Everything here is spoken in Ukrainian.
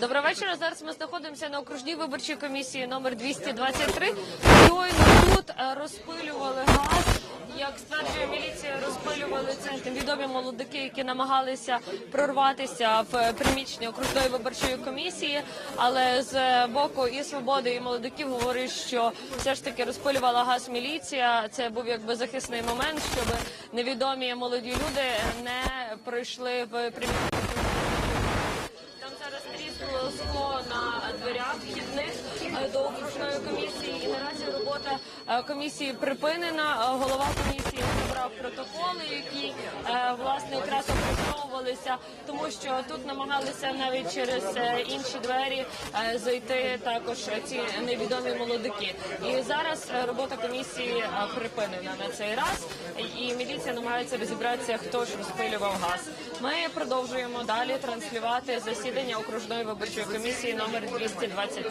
Доброго вечора. Зараз ми знаходимося на окружній виборчій комісії номер 223. Щойно тут е, розпилювали газ. Як стверджує міліція, розпилювали це невідомі молодики, які намагалися прорватися в приміщення окружної виборчої комісії. Але з боку і свободи, і молодиків говорять, що все ж таки розпилювала газ міліція. Це був якби захисний момент, щоб невідомі молоді люди не пройшли в приміщення. Вхідних е, до окружної комісії. І наразі робота е, комісії припинена. Е, Голова комісії зібрав протоколи, які власне якраз опрацьовувалися, тому що тут намагалися навіть через інші двері зайти також ці невідомі молодики. І зараз робота комісії припинена на цей раз, і міліція намагається розібратися, хто ж розпилював газ. Ми продовжуємо далі транслювати засідання окружної виборчої комісії номер 223.